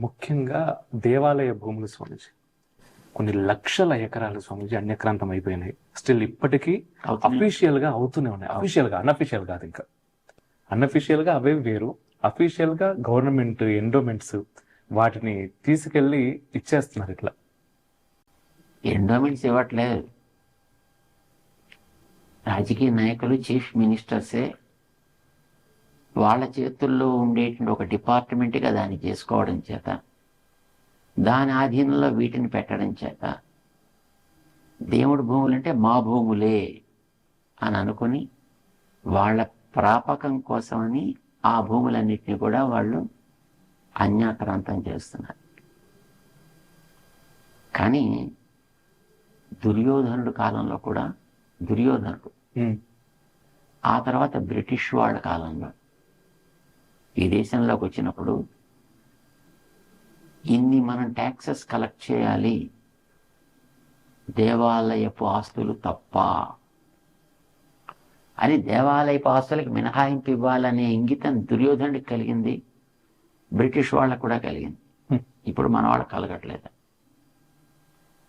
ముఖ్యంగా దేవాలయ భూములు స్వామీజీ. కొన్ని లక్షల ఎకరాలు స్వామీజీ అన్యక్రాంతం అయిపోయినాయి. స్టిల్ ఇప్పటికీ. అఫీషియల్గా అవుతూనే ఉన్నాయి. అఫీషియల్గా అన్అఫీషియల్ కాదు ఇంకా. అన్అఫీషియల్గా అవే వేరు. అఫీషియల్గా గవర్నమెంట్ ఎండోమెంట్స్ వాటిని తీసుకెళ్ళి ఇచ్చేస్తున్నారు ఇట్లా. ఎండోమెంట్స్ ఇవ్వట్లేదు. రాజకీయ నాయకులు చీఫ్ మినిస్టర్సే వాళ్ళ చేతుల్లో ఉండేటువంటి ఒక డిపార్ట్మెంట్గా దాన్ని చేసుకోవడం చేత దాని ఆధీనంలో వీటిని పెట్టడం చేత దేవుడి భూములు అంటే మా భూములే అని అనుకుని వాళ్ళ ప్రాపకం కోసమని ఆ భూములన్నిటిని కూడా వాళ్ళు అన్యాక్రాంతం చేస్తున్నారు. కానీ దుర్యోధనుడు కాలంలో కూడా దుర్యోధనుడు ఆ తర్వాత బ్రిటిష్ వాళ్ళ కాలంలో ఈ దేశంలోకి వచ్చినప్పుడు ఇన్ని మనం ట్యాక్సెస్ కలెక్ట్ చేయాలి? దేవాలయపు ఆస్తులు తప్ప. అని దేవాలయపు ఆస్తులకు మినహాయింపు ఇవ్వాలనే ఇంగితం దుర్యోధనుడికి కలిగింది. బ్రిటిష్ వాళ్ళకు కూడా కలిగింది. ఇప్పుడు మన వాళ్ళకి కలగట్లేదు.